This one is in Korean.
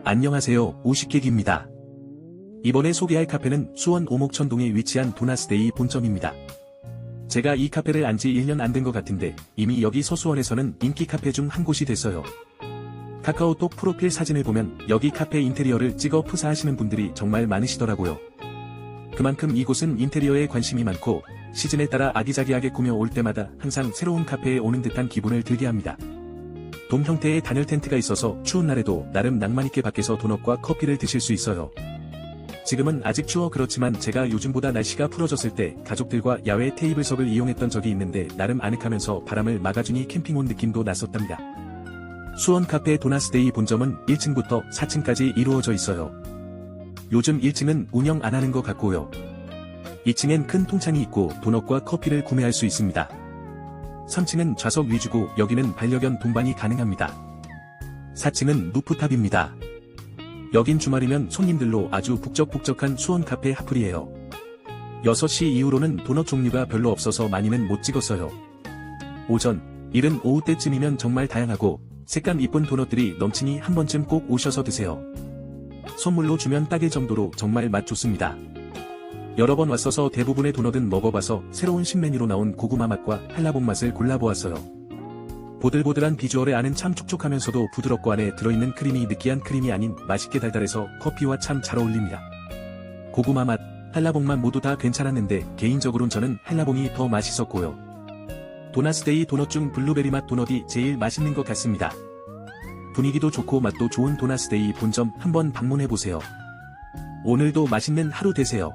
안녕하세요, 우식객입니다. 이번에 소개할 카페는 수원 오목천동에 위치한 도나스데이 본점입니다. 제가 이 카페를 안 지 1년 안 된 것 같은데 이미 여기 서수원에서는 인기 카페 중 한 곳이 됐어요. 카카오톡 프로필 사진을 보면 여기 카페 인테리어를 찍어 푸사하시는 분들이 정말 많으시더라고요. 그만큼 이곳은 인테리어에 관심이 많고 시즌에 따라 아기자기하게 꾸며 올 때마다 항상 새로운 카페에 오는 듯한 기분을 들게 합니다. 돔 형태의 단열 텐트가 있어서 추운 날에도 나름 낭만있게 밖에서 도넛과 커피를 드실 수 있어요. 지금은 아직 추워 그렇지만 제가 요즘보다 날씨가 풀어졌을 때 가족들과 야외 테이블석을 이용했던 적이 있는데 나름 아늑하면서 바람을 막아주니 캠핑 온 느낌도 났었답니다. 수원 카페 도나스데이 본점은 1층부터 4층까지 이루어져 있어요. 요즘 1층은 운영 안 하는 것 같고요. 2층엔 큰 통창이 있고 도넛과 커피를 구매할 수 있습니다. 3층은 좌석 위주고 여기는 반려견 동반이 가능합니다. 4층은 루프탑입니다. 여긴 주말이면 손님들로 아주 북적북적한 수원 카페 하플이에요. 6시 이후로는 도넛 종류가 별로 없어서 많이는 못 찍었어요. 오전, 이른 오후 때쯤이면 정말 다양하고 색감 이쁜 도넛들이 넘치니 한 번쯤 꼭 오셔서 드세요. 선물로 주면 딱일 정도로 정말 맛 좋습니다. 여러 번 왔어서 대부분의 도넛은 먹어봐서 새로운 신메뉴로 나온 고구마 맛과 한라봉 맛을 골라보았어요. 보들보들한 비주얼의 안은 참 촉촉하면서도 부드럽고 안에 들어있는 크림이 느끼한 크림이 아닌 맛있게 달달해서 커피와 참 잘 어울립니다. 고구마 맛, 한라봉 맛 모두 다 괜찮았는데 개인적으로는 저는 한라봉이 더 맛있었고요. 도나스데이 도넛 중 블루베리 맛 도넛이 제일 맛있는 것 같습니다. 분위기도 좋고 맛도 좋은 도나스데이 본점 한번 방문해보세요. 오늘도 맛있는 하루 되세요.